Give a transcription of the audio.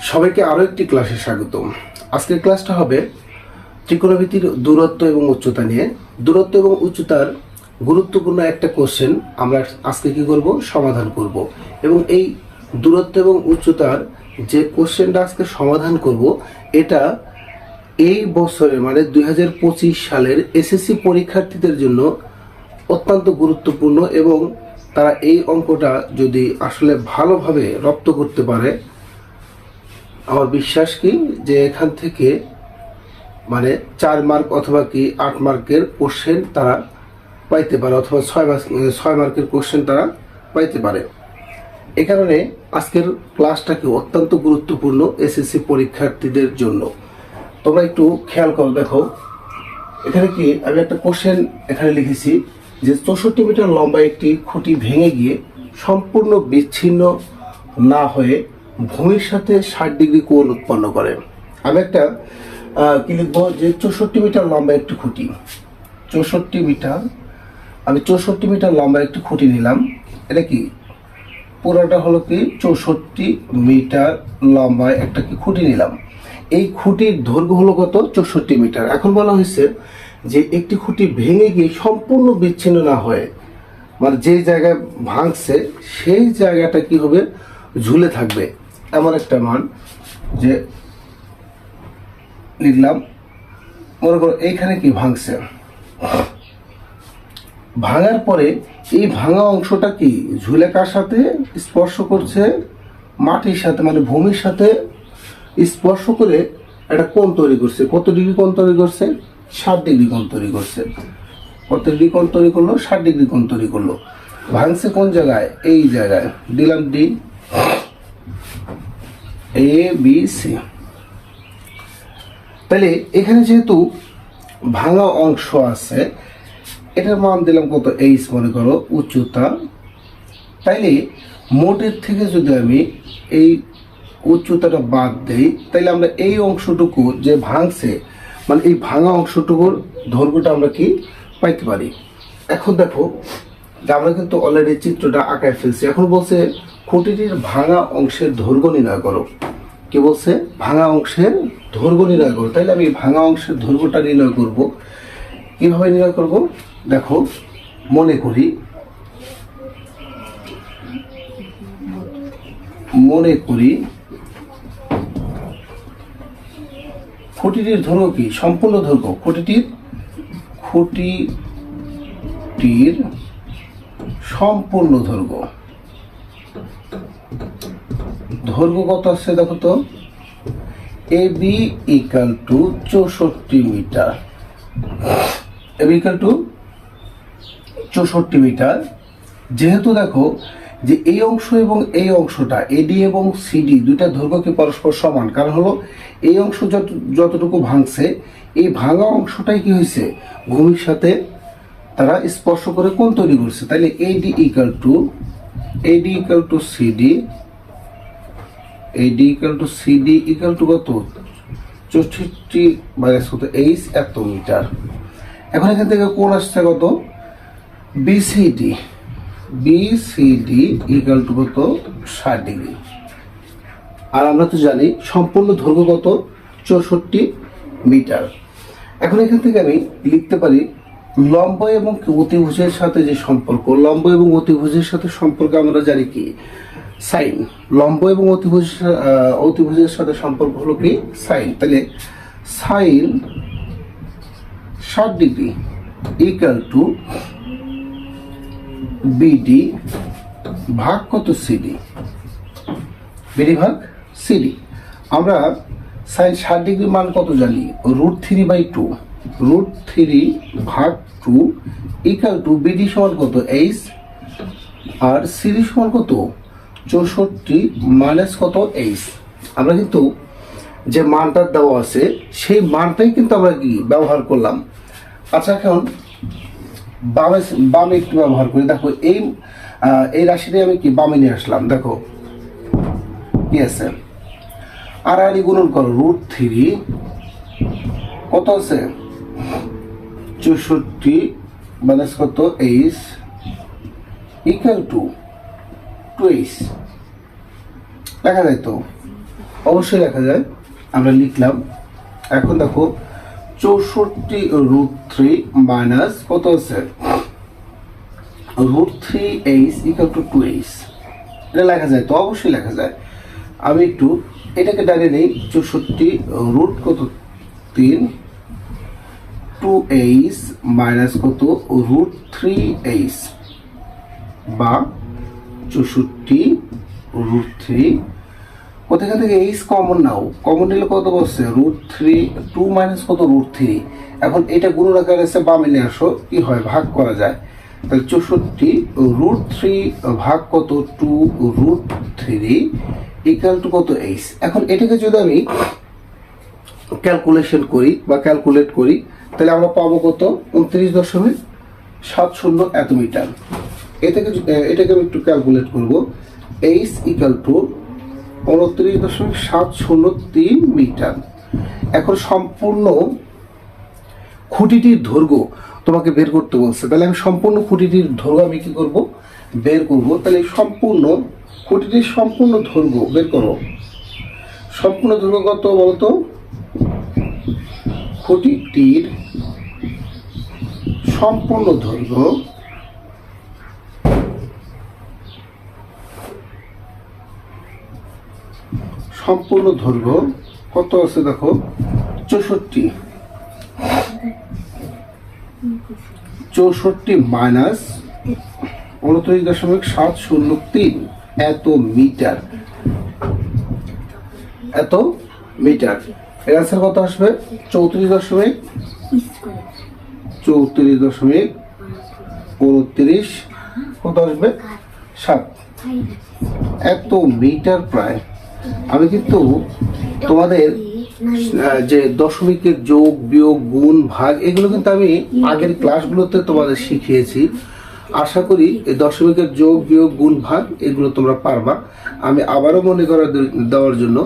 সবাইকে আরও একটি ক্লাসে স্বাগতম। আজকের ক্লাসটা হবে ত্রিকোণমিতির দূরত্ব এবং উচ্চতা নিয়ে। দূরত্ব এবং উচ্চতার গুরুত্বপূর্ণ একটা কোশ্চেন আমরা আজকে কি করব? সমাধান করব। এবং এই দূরত্ব এবং উচ্চতার যে কোশ্চেনটা আজকে সমাধান করব, এটা এই বছরের মানে দু হাজার পঁচিশ সালের এসএসসি পরীক্ষার্থীদের জন্য অত্যন্ত গুরুত্বপূর্ণ এবং তারা এই অঙ্কটা যদি আসলে ভালোভাবে রপ্ত করতে পারে আমার বিশ্বাস কি যে এখান থেকে মানে চার মার্ক অথবা কি আট মার্কের কোশ্চেন তারা পাইতে পারে, অথবা ছয় মার্ক ছয় মার্কের কোশ্চেন তারা পাইতে পারে। এ কারণে আজকের ক্লাসটাকে অত্যন্ত গুরুত্বপূর্ণ এসএসসি পরীক্ষার্থীদের জন্য। তোমরা একটু খেয়াল করো, দেখো। এখানে কি আমি একটা কোশ্চেন এখানে লিখেছি যে চৌষট্টি মিটার লম্বা একটি খুঁটি ভেঙে গিয়ে সম্পূর্ণ বিচ্ছিন্ন না হয়ে ভূমির সাথে ষাট ডিগ্রি কোণ উৎপন্ন করে। আমি একটা কি লিখব? যে চৌষট্টি মিটার লম্বা একটি খুঁটি। চৌষট্টি মিটার, আমি চৌষট্টি মিটার লম্বা একটি খুঁটি নিলাম। এটা কি? পুরোটা হলো কি? চৌষট্টি মিটার লম্বা একটা কি খুঁটি নিলাম। এই খুঁটির দৈর্ঘ্য হলো কত? চৌষট্টি মিটার। এখন বলা হয়েছে যে একটি খুঁটি ভেঙে গিয়ে সম্পূর্ণ বিচ্ছিন্ন না হয়ে মানে যে জায়গায় ভাঙছে, সেই জায়গাটা কি হবে? ঝুলে থাকবে। এমন একটা মান যে লিখলাম, মনে করো এইখানে কি ভাঙছে? ভাঙার পরে এই ভাঙা অংশটা কি ঝুলেকার সাথে স্পর্শ করছে? মাটির সাথে মানে ভূমির সাথে স্পর্শ করে একটা কোণ তৈরি করছে। কত ডিগ্রি কোণ তৈরি করছে? ষাট ডিগ্রি কোণ তৈরি করছে। কত ডিগ্রি কোণ তৈরি করল? ষাট ডিগ্রি কোণ তৈরি করল। ভাঙছে কোন জায়গায়? এই জায়গায়। দিলাম ডি এ বি সি তাহলে এখানে যেহেতু ভাঙা অংশ আছে, এটার মান দিলাম কত এইচ মনে করো, উচ্চতা। তাইলে মোটের থেকে যদি আমি এই উচ্চতাটা বাদ দেই, তাইলে আমরা এই অংশটুকু যে ভাঙছে মানে এই ভাঙা অংশটুকুর দৈর্ঘ্যটা আমরা কি পাইতে পারি? এখন দেখো, যে আমরা কিন্তু অলরেডি চিত্রটা আঁকায় ফেলছি। এখন বলছে খুঁটিটির ভাঙা অংশের দৈর্ঘ্য নির্ণয় করো। কি বলছে? ভাঙা অংশের দৈর্ঘ্য নির্ণয় করো। তাইলে আমি ভাঙা অংশের দৈর্ঘ্যটা নির্ণয় করব। কীভাবে নির্ণয় করব? দেখো, মনে করি। মনে করি। খুঁটিটির দৈর্ঘ্য কি? সম্পূর্ণ দৈর্ঘ্য খুঁটিটির খুঁটিটির সম্পূর্ণ দৈর্ঘ্য দৈর্ঘ্য কত আছে দেখো তো। এ বি ইকাল টু চৌষট্টি metre. A B equal to চৌষট্টি মিটার। যেহেতু দেখো যে এই অংশ এবং এই অংশটা এডি এবং সিডি দুইটা দৈর্ঘ্য কি পরস্পর সমান, কারণ হলো এই অংশ যত যতটুকু ভাঙছে, এই ভাঙা অংশটাই কি হয়েছে ভূমির সাথে তারা স্পর্শ করে কোন তৈরি করছে। তাহলে AD equal to AD equal to CD AD equal to CD equal to কত? চৌষট্টি মাইনাস কত? এইচ এত মিটার। এখন এখান থেকে কোন আসছে কত? বিসিডি বিসিডি ইকাল টু কত? ষাট ডিগ্রি। আর আমরা তো জানি সম্পূর্ণ দৈর্ঘ্য কত? চৌষট্টি মিটার। এখন এখান থেকে আমি লিখতে পারি লম্ব এবং অতিভুজের সাথে যে সম্পর্ক। লম্ব এবং অতিভুজের সাথে সম্পর্ক আমরা জানি কি? সাইন। লম্ব এবং অতিভুজ অতিভুজের সাথে সম্পর্ক হলো কি? সাইন। তাহলে সাইন ষাট ডিগ্রি ইকাল টু বিডি ভাগ কত সিডি বিডি ভাগ সিডি আমরা সাইন ষাট ডিগ্রি মান কত জানি? Root three by two root three ভাগ টু ইকাল টু বিডি সমান কত? এইচ আর সিডি সমান কত? চৌষট্টি মাইনাস কত? এইচ আমরা কিন্তু যে মানটা দেওয়া আছে, সেই মানটাই কিন্তু আমরা কি? ব্যবহার করলাম। আচ্ছা এখন বামে বামে একটু ব্যবহার করি। দেখো, এই এই রাশিটাই আমি কি? বামে নিয়ে আসলাম। দেখো, কি আছে? আর আর গুণন করো। রুট থ্রি কত আছে? চৌষট্টি মাইনাস কত? H equal to two H দেখা যায় তো? অবশ্যই লেখা যায়। আমরা লিখলাম। এখন দেখো, চৌষট্টি রুট থ্রি মাইনাস কত আছে root three H equal to two H এটা লেখা যায় তো? অবশ্যই লেখা যায়। আমি একটু এটাকে ডাইরে নেই, চৌষট্টি রুট কত? তিন। টু এইচ মাইনাস কত? রুট থ্রি এইচ বা চৌষট্টি রুট থ্রি কোথায় থেকে? এইচ কমন নাও কমন নিলে কত বসছে? রুট থ্রি টু মাইনাস কত? রুট থ্রি এখন এটা গুণের আকারে এসে বামে নিয়ে আসো, কি হয়? ভাগ করা যায়। তাহলে চৌষট্টি রুট থ্রি ভাগ কত? Two root three equal to কত? এইচ এখন এটাকে যদি আমি ক্যালকুলেশন করি বা ক্যালকুলেট করি, তাহলে আমরা পাবো কত? উনত্রিশ দশমিক সাত শূন্য এত মিটার এ থেকে যদি- এ- এটাকে আমি একটু ক্যালকুলেট করব। এইচ ইকাল টু উনত্রিশ দশমিক সাত শূন্য তিন মিটার। এখন সম্পূর্ণ খুঁটিটির দৈর্ঘ্য তোমাকে বের করতে বলছে। তাহলে আমি সম্পূর্ণ খুঁটিটির দৈর্ঘ্য আমি কী করব? বের করব। তাহলে সম্পূর্ণ খুঁটিটির সম্পূর্ণ দৈর্ঘ্য বের করো। সম্পূর্ণ দৈর্ঘ্য কত বলতো? খুঁটিটির সম্পূর্ণ দৈর্ঘ্য সম্পূর্ণ দৈর্ঘ্য কত আছে দেখো? চৌষট্টি। চৌষট্টি মাইনাস উনত্রিশ দশমিক সাত শূন্য তিন এত মিটার। এত মিটার। এর আনসার কত আসবে? চৌত্রিশ দশমিক চৌত্রিশ দশমিক উনত্রিশ। কত আসবে? সাত। এত মিটার প্রায়। আমি কিন্তু তোমাদের যে দশমিকের যোগ, বিয়োগ, গুণ, ভাগ, এগুলো কিন্তু আমি আগের ক্লাসগুলোতে তোমাদের শিখিয়েছি। আশা করি এই দশমিকের যোগ, বিয়োগ, গুণ, ভাগ, এগুলো তোমরা পারবা। আমি আবারও মনে করা দেওয়ার জন্য